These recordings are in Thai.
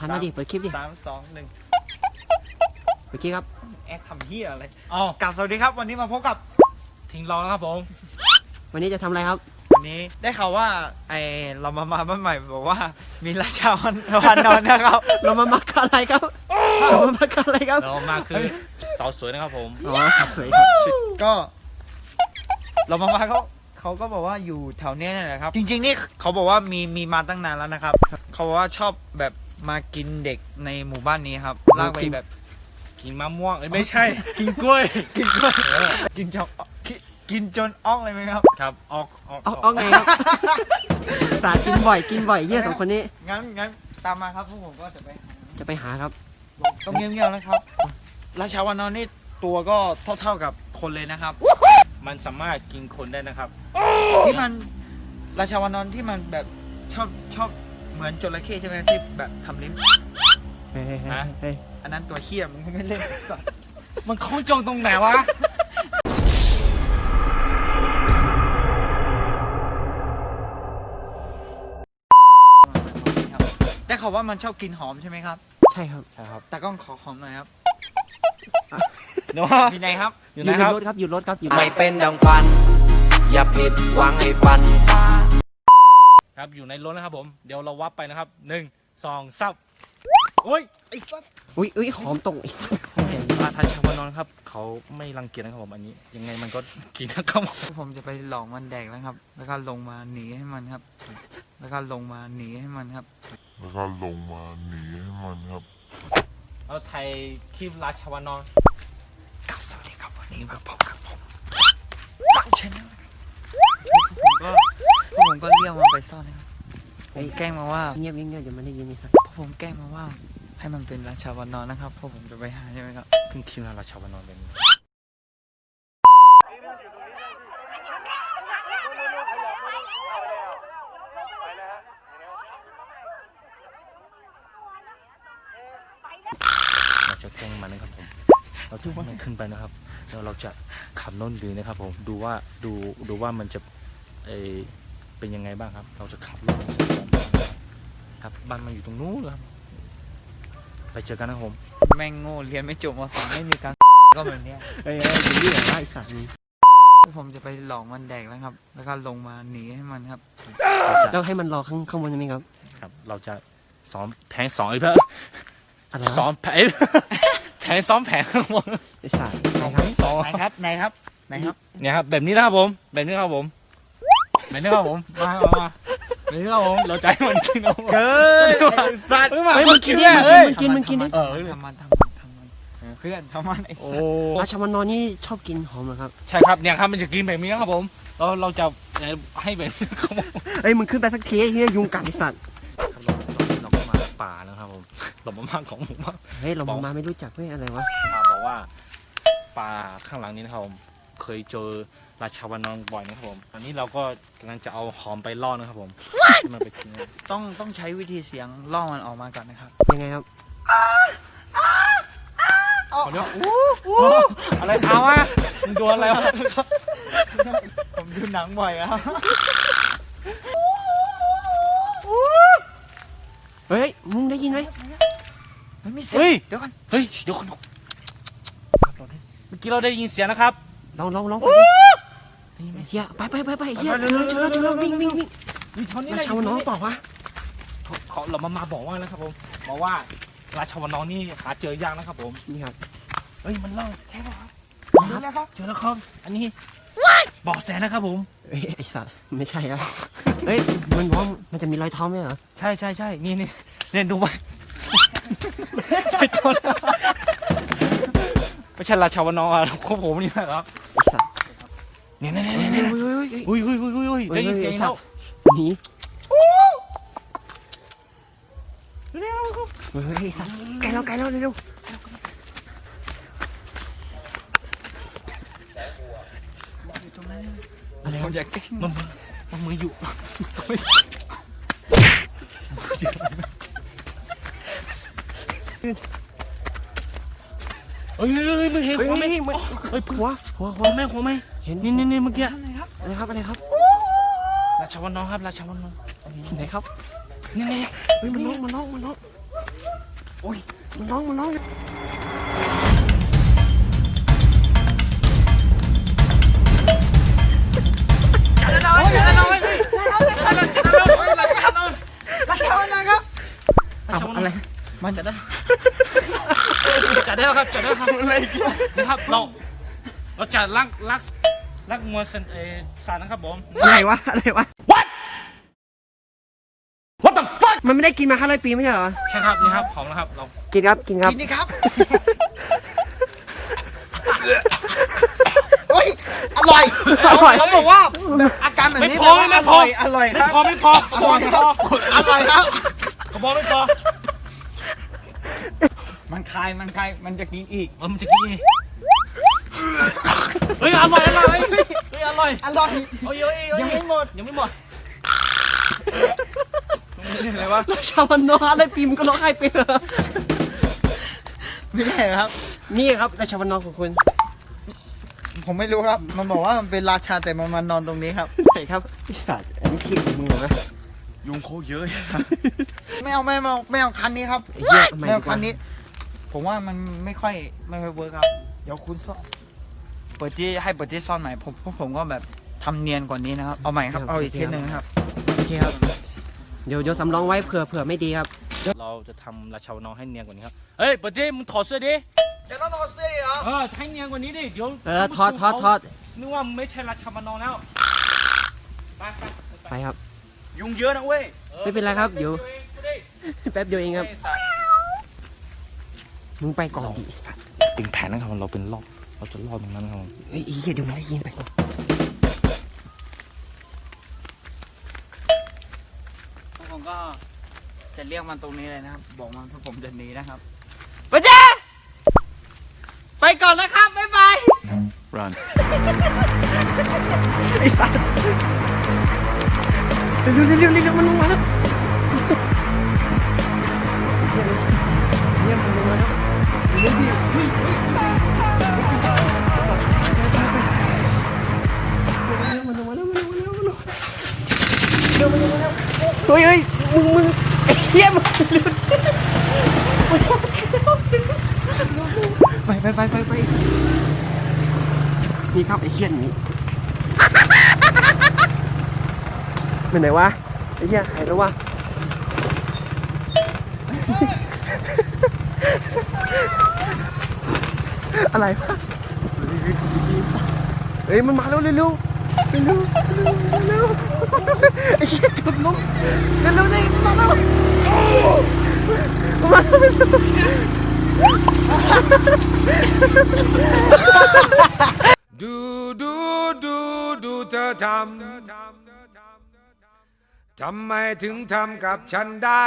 หันมาดิเปิดคลิปดิสามสองหนึ่งเปิดคลิปครับ แอคทำเฮียอะไรอ๋อกลับสวัสดีครับวันนี้มาพบกับทิ้งรอแล้วครับผมวันนี้จะทำอะไรครับ วันนี้ได้ข่าวว่าไอเรามามาบ้านใหม่บอกว่ามีราชาวันวันนอนนะครับ เรามามักอะไรครับ เรามามักอะไรครับ เรามาคือ สาวสวยนะครับผม อ๋อสวยครับก็เรามามาเขาเขาก็บอกว่าอยู่แถวเนี้ยนี่แหละครับ จริง ๆ นี่เขาบอกว่ามีมีมาตั้งนานแล้วนะครับ เขาบอกว่าชอบแบบมากินเด็กในหมู่บ้านนี้ครับลากไปแบบกินมะม่วงเอ้ยไม่ใช่ กินกล้วย กินจนกินจนกินกินจนอ้องเลยไหมครับ ครับออกออกเอาเอาไงครับสากินบ่อยกินบ่อยเยี่ยสองคนนี้ งั้นงั้นตามมาครับพวกผมก็จะไปหาจะไปหาครับ ต้องเงียบๆนะครับ ราชาวานอนนี่ตัวก็เท่าๆกับคนเลยนะครับ มันสามารถกินคนได้นะครับ ที่มันราชาวานอนที่มันแบบชอบชอบเหมือนจระเข้ใช่ไหมที่แบบทำลิ้นเฮ้ยเฮ้ยเฮ้ยเฮ้ยอันนั้นตัวเขี้ยมงไม่เล่นสัตว์มันคล้องจองตรงไหนวะได้ข่าวว่ามันชอบกินหอมใช่ไหมครับ ใช่ครับใช่ครับ แต่กล้องขอหอมหน่อยครับ เดี๋ยวว่ามีไหนครับอยู่อไหนยู่ครับรถครับอยู่รถครับอยู่รไม่ถเป็นดังฟัน อย่าผิดหวังให้ฟันฟ้าครับอยู่ในรถนะครับผมเดี๋ยวเราวับไปนะครับหนึ่งสองสามโอ้ยไอ้สัสอุ้ยอุ้ยหอมตรงอีกอาทานชาวานอนครับ เขาไม่รังเกียจนะครับผมอันนี้ ยังไงมันก็กินนะครับผมผมจะไปหลอกมันแดกแล้วครับ แล้วก็ลงมาหนีให้มันครับ แล้วก็ลงมาหนีให้มันครับ แล้วก็ลงมาหนีให้มันครับ เอาไทยคลิปราชาวานอนกั นนี้มาพบกับผมตั้งชแนลผมก็พวกผมก็เรียกมันไปซ่อนนะครับผมแกล้งมาว่าเงียบเงียบเงียบอย่ามาได้ยินนี่ครับพวกผมแกล้งมาว่า ให้มันเป็นราชาวันนอนนะครับพวกผมจะไปหาใช่ไหมครับเพิ่งคิดว่าราชาวานอนเป็นอย่างนี้เราจะแกล้งมันนะครับผม เราจะให้มันขึ้นไปนะครับแล้วเราจะขับโน่นดีนะครับผมดูว่าดูดูว่ามันจะเออเป็นยังไงบ้างครับ เราจะขับรถครับบ้านมันอยู่ตรงนู้นครับไปเจอกันนะครับผมแม่งโง่เรียนไม่จบมสามไม่มีการก็แบบเนี้ยเฮ้ยเฮ้ยเป็นเรื่องอะไรสัตว์นี่พวกผมจะไปหลอกมันแดกแล้วครับ แล้วก็ลงมาหนีให้มันครับเราจะแล้วให้มันรอข้างข้างบนใช่ไหมครับ ครับ เราจะซ้อมแผนสองอีกเพื่ออะไรซ้อมแผ นแผนซ้อมแผนข้างบนไอ้สัตว์ไหนครับสองไหนครับไหนครับไหนครับเนี่ยครับแบบนี้นะครับผม แบบนี้ครับผมแบบนี้ครับผมมามามาแบบนี้ครับผมเราใจมันกินเอาเกินไอ้สัตว์เฮ้ยมันกินเนี่เนี่ยมันกินมันกินมันกินเออทำมันทำมันทำมันเพื่อนทำมันไอ้โอ้สัตว์ราชวันนอนนี่ชอบกินหอมเหรอครับใช่ครับเนี่ยครับมันจะกินแบบนี้ครับผมเราเราจะให้แบบนี้ครับผมเอ้ยมึงขึ้นไปสักทีเฮียยุงกัดไอ้สัตว์เราก็มาป่านะ หลบมาบ้านของผมว่าเฮ้ยเรามาไม่รู้จักเว้ยอะไรวะ มาบอกว่าป่าข้างหลังนี้นะครับผมเคยเจอราชาวานอนบ่อยนะครับผมอันนี้เราก็กำลังจะเอาหอมไปล่อนะครับผมให้มันไปกินนะต้องต้องใช้วิธีเสียงล่อมันออกมาก่อนนะครับยังไงครับ ขอเดี๋ยวอู้อู้อะไรเอาวะมึงโดนอะไรวะผมดูหนังบ่อยครับเฮ้ยมึงได้ยินไหม มันมีเสียงเฮ้ย เดี๋ยวก่อนเฮ้ยเดี๋ยวก่อนเมื่อกี้เราได้ยินเสียงนะครับ ลองลองลองไปดิเฮียไปไปไปไปเฮียเจอแล้วเจอแล้วเจอแล้ววิ่งวิ่งวิ่งมีเท่านี้ราเลยชวันนอนเปล่าวะเขาเขาเรามามาบอกว่านะครับผมบอกว่าราชาวานอนนี่หาเจอยากนะครับผมนี่ครับเฮ้ยมันเล่าใช่ป่ะครับเจอแล้วครับเจอแล้วครับ อันนี้บอกแสนนะครับผมเฮ้ยไอ้สัตว์ไม่ใช่ครับเฮ้ยมันบอกว่ามันจะมีรอยเท้าไหมเหรอใช่ใช่ใช่นี่นี่เนี่ยดูไป ไม่ต้นไม่ใช่ราชาวานอนของผมนี่นะครับไอ้สัตว์เนี่ยเนี่ยเฮ้เนี่ยยเนี่ยเฮ้ยเฮ้ยเฮ้ยอุ้ยอุ้ยอุ้ยอุ้ยอุ้ยได้ยินเสียงแล้วหนีเฮ้ยเฮ้ยไอ้สัตว์ไกลแล้วไกลแล้วเร็วอะไรผวะมจะแกล้งมันมันมืออยู่ เฮ้ยเฮ้ยมึงเห็นเฮ้ยหัวไหมเฮ้ยมันเฮ้ยหัวหัวหัหัววไหมหัวไหมเห็นนี่นี่นี่เมื่อกี้อะไรครับอะไรครับราชวันน้องครับราชวันน้องไหนครับนี่นี่เฮ้ยมันร้องมันร้องมันร้องโอ้ยมันร้องมันร้องเอาอะไร มันจะได้จะได้แล้วครับจะได้แล้วครับนี่ครับเราเราจะลักลักลักมวยเซนเอสารนะครับผมอะไรวะอะไรวะ What the fuck มันไม่ได้กินมาห้าร้อยปีไม่ใช่เหรอ ใช่ครับนี่ครับของนะครับเรากินครับกินครับ กินนี่ครับเฮ้ย อร่อยอร่อย เขาบอกว่า อาการแบบไม่นี้พอแปลว่าไม่พอร่ยอร่อยคไม่รับพอไม่พอกระบอกไม่พออร่อยครับกระบอกไม่พอมัน คลายมันคลายมันจะกินอีกเออมันจะกินเองเฮ้ยอร่อยอร่อยเฮ้ยอร่อยอร่อยโอ้ยโอ้ยโอ้ยังไม่หมดยังไม่หมดอะไรวะชาวมันโนห้าร้อยปีมันก็ร้องไห้ไปเหรอไม่ใช่ครับ นี่ครับราชวันนองของคุณ ผมไม่รู้ครับ มันบอกว่ามันเป็นราชาแต่มันมานอนตรงนี้ครับไหนครับไอ้สัตว์อันนี้ขี้ของมึงเหรอวะยุงโคเยอะ ไม่เอาไม่เอาไม่เอาคันนี้ครับไอ้เหี้ยทำไมไม่เอาดีกว่าคันนี้ ผมว่ามันไม่ค่อยไม่ค่อยเวิร์คครับ เดี๋ยวคุณซ่อนเปิดที่ให้เปิดที่ซ่อนใหม่ผมพวกผมก็แบบทำเนียนกว่านี้นะครับ เอาใหม่ครับ เอาอีกเทปหนึ่งครับ โอเคครับ เดี๋ยวเดี๋ยวสำรองไว้เผื่อเผื่อไม่ดีครับ เราจะทำราชาวน้องให้เนียนกว่านี้ครับ เฮ้ยปฏิมึงถอดเสื้อดิ เดี๋ยวต้องถอดเสื้อเหรอ เออให้เนียนกว่านี้ดิ เดี๋ยวเออทอดทอดทอดนึกว่ามึงไม่ใช่ราชาวน้องแล้ว ไปไปไปครับ ยุงเยอะนะเว้ย ไม่เป็นไรครับ เดี๋ยวแป๊บเดียวเองครับ มึงไปก่อนดิไอ้สัตว์เป็นแผนนะครับเราเป็นรอบเราจะรอบตรงนั้นนะครับเฮ้ยไอ้เหี้ยเดี๋ยวมันได้ยินไปก่อนพวกผมก็จะเรียกมันตรงนี้เลยนะครับ บอกมันพวกผมจะหนีนะครับปะเจ้ไปก่อนนะครับบ๊ายบาย run ไอ้สัตว์เร็วเร็วเร็วเร็วมันลงมาแล้วเยี่ยมมันลงมาแล้ว เฮ้ยเฮ้ยมึงมึงไอ้เหี้ยมึงเร็วไปไปไปไปไปนี่ครับไอ้เหี้ยนีไปไหนวะไอ้เหี้ยหายแล้ววะ อะไรวะเฮ้ยมันมาแล้วเร็วเร็วเร็วเร็วเร็วไอ้เหี้ยกดลงเร็วเร็วดิมาแล้วมาแล้วดูดูดูดูเธอทำทำไมถึงทำกับฉันได้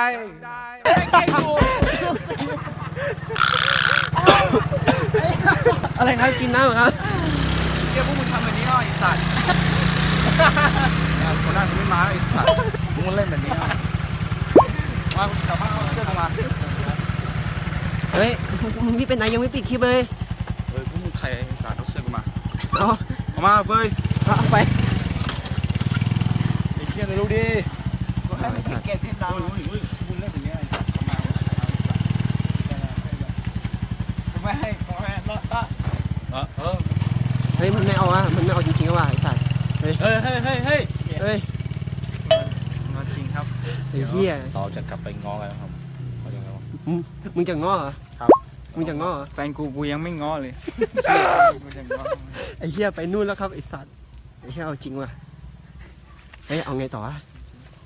อะไรครับกินน้ำเหรอครับเรียกพวกมึงทำแบบนี้หน่อยไอ้สัตว์คนนั้นไม่มาไอ้สัตว์มึงเล่นแบบนี้หน่อยมาชาวบ้านเอาเสื้อมาเฮ้ยมึงนี่เป็นไหนยังไม่ปิดคลิปเลยเฮ้ยพวกมึงใครไอ้สัตว์เอาเสื้อกูมาเอาเอามาเฟยเอาไปไอ้เชี่ยเลยลูกดิกูให้มันเก็บที่ดาวมึงเล่นแบบนี้ไอ้สัตว์มา ไม่ให้ไม่ให้รอดละเออเฮ้ยมันไม่เอาอะมันไม่เอาจริงๆว่ะไอ้สัตว์เฮ้ยเฮ้ยเฮ้ยเฮ้ยเฮ้ยมาจริงครับไอ้เหี้ยเราจะกลับไปง้อกันนะครับเขาเรียกไงวะมึงมึงจะง้อเหรอครับมึงจะง้อเหรอแฟนกูกูยังไม่ง้อเลยกูจะง้อไอ้เหี้ยไปนู่นแล้วครับไอ้สัตว์ไอ้เหี้ยเอาจริงว่ะเฮ้ยเอาไงต่อวะ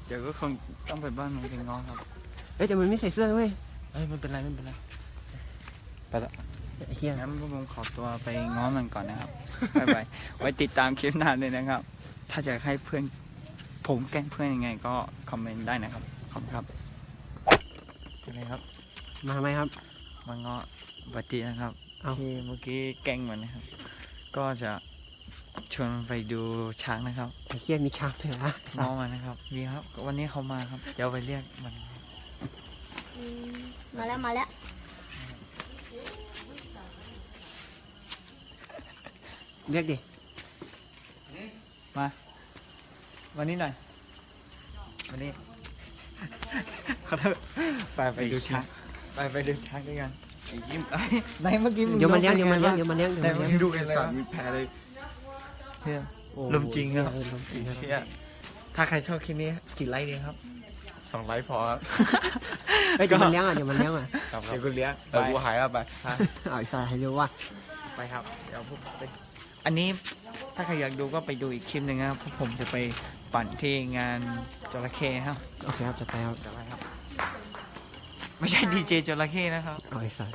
เดี๋ยวก็คงต้องไปบ้านมึงไปง้อครับเฮ้ยแต่มันไม่ใส่เสื้อเว้ยเฮ้ยไม่เป็นไรไม่เป็นไร ไอ้เหี้ยงั้นพวกผมขอตัวไปง้อมันก่อนนะครับบ๊ายบายไว้ติดตามคลิปหน้าเลยนะครับ ถ้าจะให้เพื่อนผมแกล้งเพื่อนยังไงก็คอมเมนต์ได้นะครับ ขอบคุณครับเป็นไงครับ มาไหมครับ มาง้อบัตตีนะครับเอา ที่เมื่อกี้แกล้งมันนะครับ ก็จะชวนมันไปดูช้างนะครับ ไอ้เหี้ยมีช้างด้วยเหรอง้อมันนะครับมีครับ วันนี้เขามาครับ เดี๋ยวไปเรียกมันอืมมาแล้วมาแล้ว เรียกดิ มา วันนี้หน่อย วันนี้ ขอโทษไปไปดูช้าง ไปไปดูช้างด้วยกันไอ้ยิ้มไอ้ไหนเมื่อกี้งเดี๋ยวมันเลี้ยงลเดี๋ยวมันเลี้ยงป็เดี๋ยวมันเลี้ยงไงเดี๋ยวบ้างมันเลี้ยงไหนดูเอ็นสันมีแพ้เลยเนี่ยโอ้ลมจริงครับเออลมจริงครับเชี่ยถ้าใครชอบคลิปนี้กี่ไลค์ดีครับสองไลฟ์พอครับเฮ้ยเดี๋ยวมันเลี้ยงอะเดี๋ยวมันเลี้ยงอะครับครัเดี๋บยวกูเลี้ยงเออกูหายแล้วไปเอาอีกสายให้ดูว่าไปครับ เดี๋ยวผมไป อันนี้ถ้าใครอยากดูก็ไปดูอีกคลิปหนึ่งนะครับเพราะผมจะไปปั่นที่งานจระเข้ครับ โอเคครับจะไปครับไม่ใช่ดีเจจระเข้นะครับเอาอีกสาย